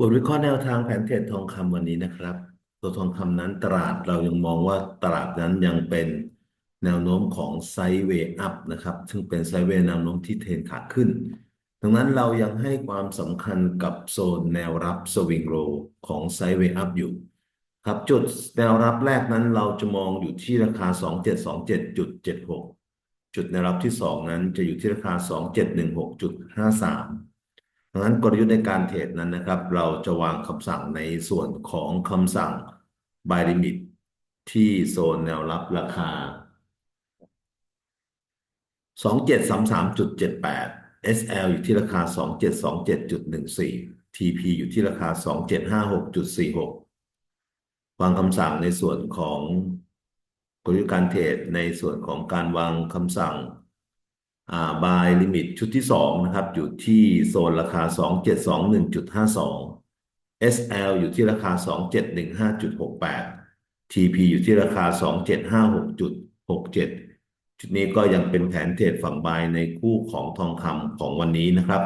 บทวิเคราะห์แนวทางแผนเทรดทองคำวันนี้นะครับ ตัวทองคำนั้นตลาดเรายังมองว่าตลาดนั้นยังเป็นแนวโน้มของไซด์เวย์อัพนะครับ ซึ่งเป็นไซด์เวย์แนวโน้มที่เทรนขาขึ้น ดังนั้นเรายังให้ความสำคัญกับโซนแนวรับสวิงโรของไซด์เวย์อัพอยู่ ครับจุดแนวรับแรกนั้นเราจะมองอยู่ที่ราคา 2727.76 จุดแนวรับที่ 2 นั้นจะอยู่ที่ราคา 2716.53 ดังนั้นกลยุทธ์ในการเทรดนั้นนะครับ เราจะวางคำสั่งในส่วนของคำสั่ง buy limit ที่โซนแนวรับราคา 2733.78 SL อยู่ที่ราคา 2727.14 TP อยู่ที่ราคา 2756.46 วางคำสั่งในส่วนของกลยุทธ์การเทรดในส่วนของการวางคำสั่ง อ่ายลิมิตชุดที่ 2 นะครับ อยู่ที่โซนราคา 2721.52 SL อยู่ที่ราคา 2715.68 TP อยู่ที่ราคา 2756.67จุดนี้ก็ยังเป็นแผนเทรดฝั่งบายในคู่ของทองคำของวันนี้นะครับ